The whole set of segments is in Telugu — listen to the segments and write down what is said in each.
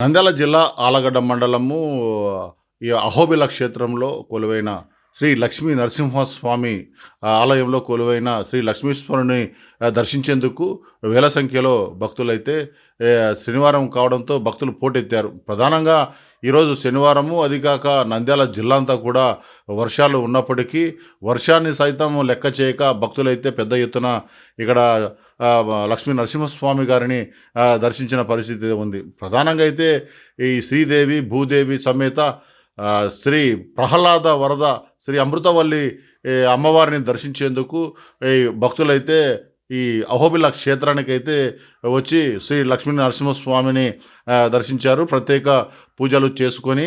నంద్యాల జిల్లా ఆలగడ్డ మండలము ఈ అహోబిల క్షేత్రంలో కొలువైన శ్రీ లక్ష్మీ నరసింహస్వామి ఆలయంలో కొలువైన శ్రీ లక్ష్మీశ్వరుని దర్శించేందుకు వేల సంఖ్యలో భక్తులైతే శనివారం కావడంతో భక్తులు పోటెత్తారు. ప్రధానంగా ఈరోజు శనివారము అది కాక నంద్యాల జిల్లా అంతా కూడా వర్షాలు ఉన్నప్పటికీ వర్షాన్ని సైతం లెక్క చేయక భక్తులైతే పెద్ద ఎత్తున ఇక్కడ లక్ష్మీ నరసింహస్వామి గారిని దర్శించిన పరిస్థితి ఉంది. ప్రధానంగా అయితే ఈ శ్రీదేవి భూదేవి సమేత శ్రీ ప్రహ్లాద వరద శ్రీ అమృతవల్లి అమ్మవారిని దర్శించేందుకు ఈ భక్తులైతే ఈ అహోబిల క్షేత్రానికి అయితే వచ్చి శ్రీ లక్ష్మీ నరసింహస్వామిని దర్శించారు. ప్రత్యేక పూజలు చేసుకొని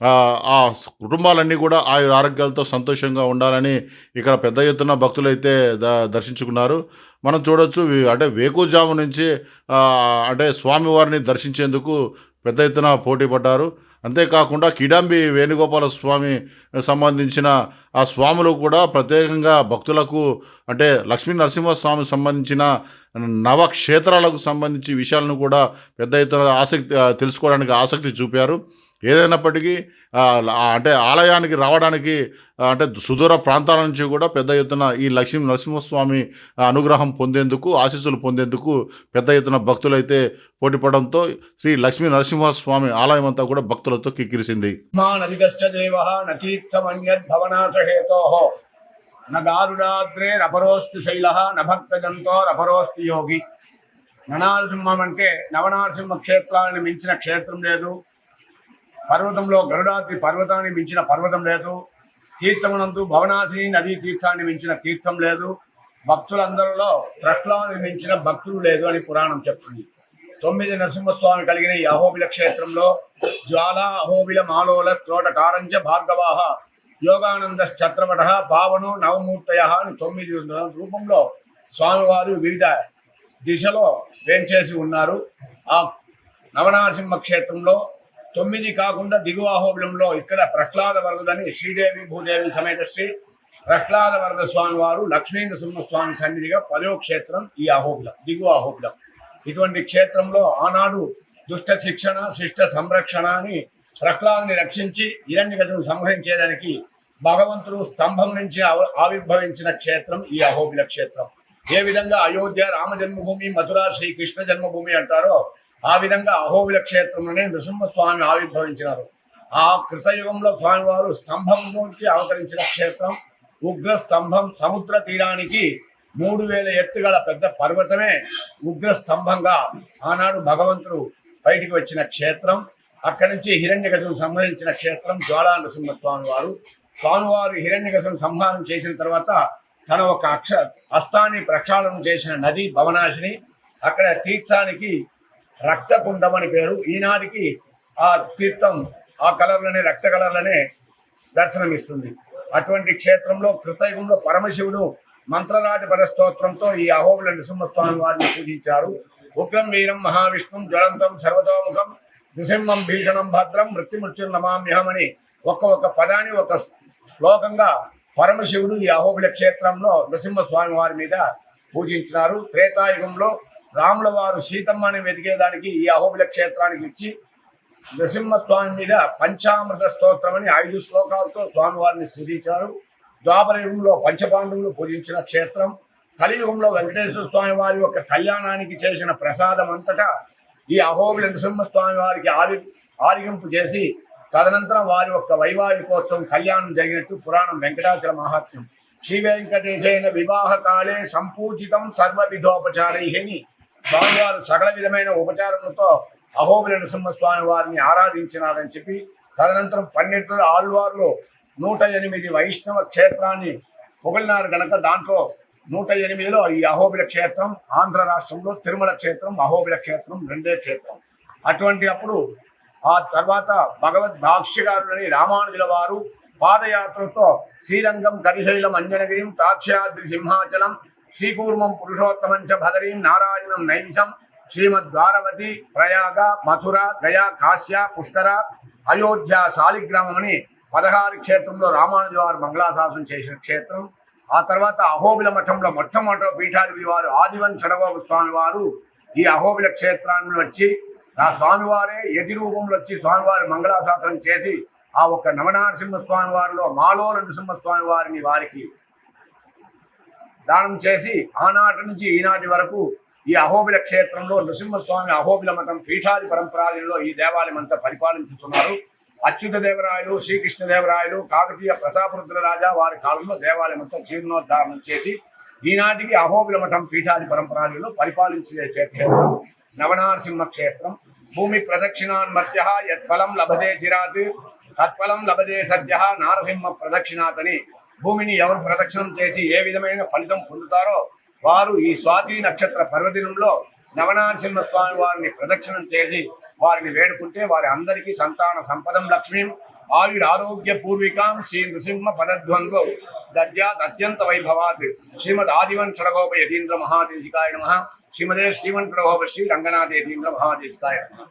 ఆ, ఆ కుటుంబాలన్నీ కూడా ఆయు ఆరోగ్యాలతో సంతోషంగా ఉండాలని ఇక్కడ పెద్ద ఎత్తున భక్తులైతే ద దర్శించుకున్నారు. మనం చూడొచ్చు అంటే వేకుజాము నుంచి అంటే స్వామివారిని దర్శించేందుకు పెద్ద ఎత్తున పోటీ పడ్డారు. అంతేకాకుండా కిడాంబి వేణుగోపాల స్వామి సంబంధించిన ఆ స్వాములు కూడా ప్రత్యేకంగా భక్తులకు అంటే లక్ష్మీ నరసింహస్వామి సంబంధించిన నవక్షేత్రాలకు సంబంధించి విషయాలను కూడా పెద్ద ఎత్తున ఆసక్తి తెలుసుకోవడానికి ఆసక్తి చూపారు. ఏదైనప్పటికీ అంటే ఆలయానికి రావడానికి అంటే సుదూర ప్రాంతాల నుంచి కూడా పెద్ద ఎత్తున ఈ లక్ష్మీ నరసింహస్వామి అనుగ్రహం పొందేందుకు ఆశీస్సులు పొందేందుకు పెద్ద ఎత్తున భక్తులైతే పోటీపడడంతో శ్రీ లక్ష్మీ నరసింహస్వామి ఆలయం అంతా కూడా భక్తులతో కిక్కిరిసింది. నదిగశ్చ దేవ న శైల న భక్తజంతోరపరోస్తి యోగి. ననారసింహం అంటే నవనారసింహ క్షేత్రాన్ని మించిన క్షేత్రం లేదు. పర్వతంలో గరుడాద్రి పర్వతాన్ని మించిన పర్వతం లేదు. తీర్థమునందు భవనాథిని నదీ తీర్థాన్ని మించిన తీర్థం లేదు. భక్తులందరిలో ప్రహ్లాదని మించిన భక్తులు లేదు అని పురాణం చెప్తుంది. తొమ్మిది నరసింహస్వామి కలిగిన ఈ అహోబిల క్షేత్రంలో జ్వాల అహోబిల మాలోల త్రోట కారంజ భార్గవాహ యోగానంద ఛత్రపట పావను నవమూర్తయ అని తొమ్మిది రూపంలో స్వామివారు వివిధ దిశలో వేంచేసి ఉన్నారు. ఆ నవనారసింహ క్షేత్రంలో తొమ్మిది కాకుండా దిగువ హోబిలంలో ఇక్కడ ప్రహ్లాద వరదని శ్రీదేవి భూదేవి సమేత శ్రీ ప్రహ్లాద వరద స్వామి వారు లక్ష్మీ నరసింహస్వామి సన్నిధిగా పదో క్షేత్రం ఈ అహోబిలం దిగువ అహోబిలం ఇటువంటి క్షేత్రంలో ఆనాడు దుష్ట శిక్షణ శిష్ట సంరక్షణ అని ప్రహ్లాదుని రక్షించి హిరణ్యగతును సంహరించేదానికి భగవంతుడు స్తంభం నుంచి ఆవిర్భవించిన క్షేత్రం ఈ అహోబిల క్షేత్రం. ఏ విధంగా అయోధ్య రామ జన్మభూమి మథుర శ్రీకృష్ణ జన్మభూమి అంటారో ఆ విధంగా అహోబిల క్షేత్రంలోనే నృసింహస్వామి ఆవిర్భవించినారు. ఆ కృతయుగంలో స్వామివారు స్తంభం నుంచి అవతరించిన క్షేత్రం ఉగ్ర స్తంభం సముద్ర తీరానికి మూడు వేల ఎత్తుగల పెద్ద పర్వతమే ఉగ్ర స్తంభంగా ఆనాడు భగవంతుడు బయటికి వచ్చిన క్షేత్రం. అక్కడి నుంచి హిరణ్యగజం సంహరించిన క్షేత్రం జ్వాలా నృసింహస్వామి వారు స్వామివారు హిరణ్యగజం సంహారం చేసిన తర్వాత తన ఒక అక్ష హస్తాన్ని ప్రక్షాళన చేసిన నది భవనాశిని. అక్కడ తీర్థానికి రక్తకుండం అని పేరు. ఈనాటికి ఆ తీర్థం ఆ కలర్లనే రక్త కలర్లనే దర్శనమిస్తుంది. అటువంటి క్షేత్రంలో కృతయుగంలో పరమశివుడు మంత్రరాజ పరస్తోత్రంతో ఈ అహోబిల నృసింహస్వామి వారిని పూజించారు. ఉగ్రం వీరం మహావిష్ణుం జ్వలంతం సర్వతోముఖం నృసింహం భీషణం భద్రం మృత్యుమృత్యు నమామ్యహమని ఒక్క ఒక్క పదాన్ని ఒక శ్లోకంగా పరమశివుడు ఈ అహోబిల క్షేత్రంలో నృసింహస్వామి వారి మీద పూజించినారు. త్రేతాయుగంలో రాముల వారు సీతమ్మని వెతికేదానికి ఈ అహోబిల క్షేత్రానికి ఇచ్చి నృసింహస్వామి మీద పంచామృత స్తోత్రం అని ఐదు శ్లోకాలతో స్వామివారిని పూజించారు. ద్వాపర యుగంలో పంచపాండవులు పూజించిన క్షేత్రం కలియుగంలో వెంకటేశ్వర స్వామి వారి యొక్క కళ్యాణానికి చేసిన ప్రసాదం అంతటా ఈ అహోబిల నృసింహస్వామి వారికి ఆరి ఆరిగింపు చేసి తదనంతరం వారి యొక్క వైవాహికోత్సవం కళ్యాణం జరిగినట్టు పురాణం వెంకటాచల మహాత్మ్యం. శ్రీ వెంకటేశైన వివాహ కాలే సంపూజితం సర్వ విధోపచారైని స్వామివారు సకల విధమైన ఉపచారములతో అహోబిల నృసింహస్వామి వారిని ఆరాధించినారని చెప్పి తదనంతరం పన్నెండు ఆళ్వార్లు నూట ఎనిమిది వైష్ణవ క్షేత్రాన్ని పొగిలినారు గనక దాంట్లో నూట ఎనిమిదిలో ఈ అహోబిల క్షేత్రం ఆంధ్ర రాష్ట్రంలో తిరుమల క్షేత్రం అహోబిల క్షేత్రం రెండే క్షేత్రం. అటువంటి అప్పుడు ఆ తర్వాత భగవద్ భాష్యకారులని రామానుజుల వారు పాదయాత్రతో శ్రీరంగం కరిశైలం అంజనగిరిం తాక్ష్యాద్రి సింహాచలం శ్రీకూర్మం పురుషోత్తమం చ భదరీం నారాయణం నైంశం శ్రీమద్వారవతి ప్రయాగ మథుర గయా కాశ్య పుష్కర అయోధ్య శాలిగ్రామం అని పదహారు క్షేత్రంలో రామానుజు వారు మంగళాశాసనం చేసిన క్షేత్రం. ఆ తర్వాత అహోబిల మఠంలో మొట్టమొదటి పీఠాధిపతి వారు ఆదివన్ చడగోప స్వామి వారు ఈ అహోబిల క్షేత్రాన్ని వచ్చి ఆ స్వామివారే యతి రూపంలో వచ్చి స్వామివారి మంగళాశాసనం చేసి ఆ ఒక్క నవనారసింహ స్వామి వారిలో మాలో నరసింహ స్వామి వారిని వారికి దానం చేసి ఆనాటి నుంచి ఈనాటి వరకు ఈ అహోబిల క్షేత్రంలో నృసింహస్వామి అహోబిల మఠం పీఠాది పరంపరాలలో ఈ దేవాలయం అంతా పరిపాలించుతున్నారు. అచ్యుత దేవరాయలు శ్రీకృష్ణదేవరాయలు కాకతీయ ప్రతాపరుద్ర రాజా వారి కాలంలో దేవాలయం అంతా జీర్ణోద్ధారణం చేసి ఈనాటికి అహోబిల మఠం పీఠాది పరంపరాలలో పరిపాలించే క్షేత్రం నవనారసింహ క్షేత్రం. భూమి ప్రదక్షిణాన్ మధ్య యత్ఫలం లభదే చిరాత్ తత్ఫలం లభదే సద్య నారసింహ ప్రదక్షిణాతని భూమిని ఎవరు ప్రదక్షిణం చేసి ఏ విధమైన ఫలితం పొందుతారో వారు ఈ స్వాతి నక్షత్ర పర్వదినంలో నవనారసింహ స్వామి వారిని ప్రదక్షిణం చేసి వారిని వేడుకుంటే వారి అందరికీ సంతాన సంపదం లక్ష్మీం. ఆయుర్ ఆరోగ్య పూర్వికాం శ్రీ నృసింహ పదద్వంద్వ దద్యాత్ అత్యంత వైభవాత్. శ్రీమద్ ఆదివన్ షడగోప యతీంద్ర మహాదేశికాయ నమ. శ్రీమదే శ్రీవన్ షడగోప శ్రీ రంగనాథ యతీంద్ర మహాదేశికాయ నమ.